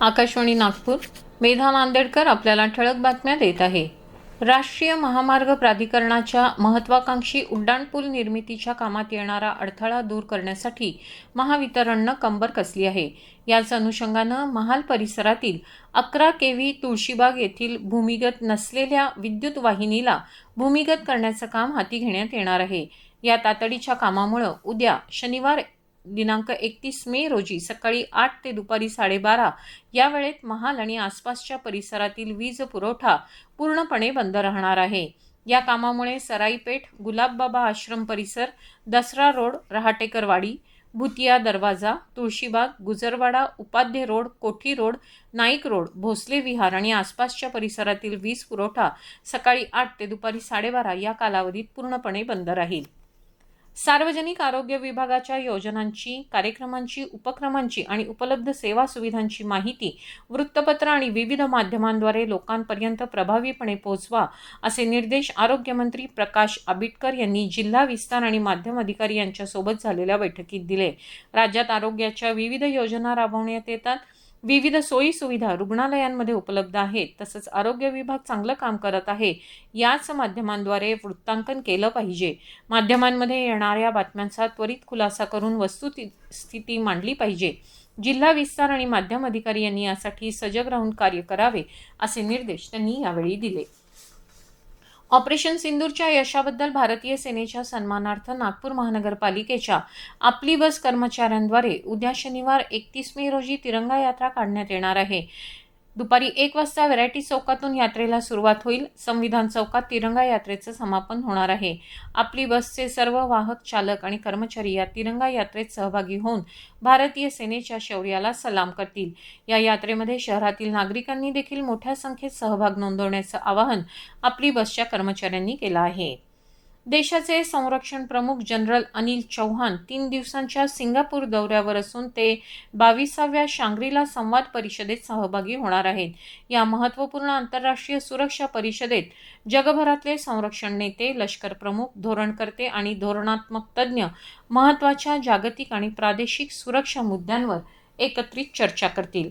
आकाशवाणी नागपूर. मेधा नांदेडकर आपल्याला ठळक बातम्या देत आहे. राष्ट्रीय महामार्ग प्राधिकरणाच्या महत्वाकांक्षी उड्डाणपूल निर्मितीच्या कामात येणारा अडथळा दूर करण्यासाठी महावितरणनं कंबर कसली आहे? याच अनुषंगानं महाल परिसरातील अकरा के व्ही तुळशीबाग येथील भूमिगत नसलेल्या विद्युत वाहिनीला भूमिगत करण्याचं काम हाती घेण्यात येणार आहे. या तातडीच्या कामामुळं उद्या शनिवार दिनांक एकतीस मे रोजी सकाळी आठ ते दुपारी साडेबारा या वेळेत महाल आणि आसपासच्या परिसरातील वीज पुरवठा पूर्णपणे बंद राहणार आहे. या कामामुळे सराईपेठ गुलाबबाबा आश्रम परिसर दसरा रोड रहाटेकरवाडी भुतिया दरवाजा Tulshibaug Gujarwada Upadhye road Kothi road Naik road Bhosale Vihar आणि आसपासच्या परिसरातील वीज पुरवठा सकाळी आठ ते दुपारी साडेबारा या कालावधीत पूर्णपणे बंद राहील. सार्वजनिक आरोग्य विभागाच्या योजनांची कार्यक्रमांची उपक्रमांची आणि उपलब्ध सेवा सुविधांची माहिती वृत्तपत्र आणि विविध माध्यमांद्वारे लोकांपर्यंत प्रभावीपणे पोहोचवा असे निर्देश आरोग्यमंत्री प्रकाश आबिटकर यांनी जिल्हा विस्तार आणि माध्यम अधिकारी यांच्यासोबत झालेल्या बैठकीत दिले. राज्यात आरोग्याच्या विविध योजना राबवण्यात येतात. विविध सोयी सुविधा रुग्णालयांमध्ये उपलब्ध आहेत. तसंच आरोग्य विभाग चांगलं काम करत आहे. याच माध्यमांद्वारे वृत्तांकन केलं पाहिजे. माध्यमांमध्ये येणाऱ्या बातम्यांचा त्वरित खुलासा करून वस्तुस्थिती मांडली पाहिजे. जिल्हा विस्तार आणि माध्यम अधिकारी यांनी यासाठी सजग राहून कार्य करावे असे निर्देश त्यांनी यावेळी दिले. ऑपरेशन सिंदूरच्या यशाबद्दल भारतीय सेनेच्या सन्मानार्थ नागपूर महानगरपालिकेच्या आपली बस कर्मचाऱ्यांद्वारे उद्या शनिवार एकतीस मे रोजी तिरंगा यात्रा काढण्यात येणार आहे. दुपारी एक वाजता व्हरायटी चौकातून यात्रेला सुरुवात होईल. संविधान चौकात तिरंगा यात्रेचं समापन होणार आहे. आपली बसचे सर्व वाहक चालक आणि कर्मचारी या तिरंगा यात्रेत सहभागी होऊन भारतीय सेनेच्या शौर्याला सलाम करतील. या यात्रेमध्ये शहरातील नागरिकांनी देखील मोठ्या संख्येत सहभाग नोंदवण्याचं आवाहन आपली बसच्या कर्मचाऱ्यांनी केलं आहे. देशाचे संरक्षण प्रमुख जनरल अनिल चौहान तीन दिवसांच्या सिंगापूर दौऱ्यावर असून ते बावीसाव्या शांग्रीला संवाद परिषदेत सहभागी होणार आहेत. या महत्त्वपूर्ण आंतरराष्ट्रीय सुरक्षा परिषदेत जगभरातले संरक्षण नेते लष्कर प्रमुख धोरणकर्ते आणि धोरणात्मक तज्ज्ञ महत्त्वाच्या जागतिक आणि प्रादेशिक सुरक्षा मुद्द्यांवर एकत्रित चर्चा करतील.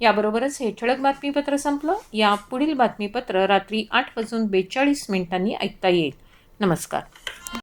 याबरोबरच हे ठळक बातमीपत्र संपलं. या पुढील बातमीपत्र रात्री आठ वाजून बेचाळीस मिनिटांनी ऐकता येईल. नमस्कार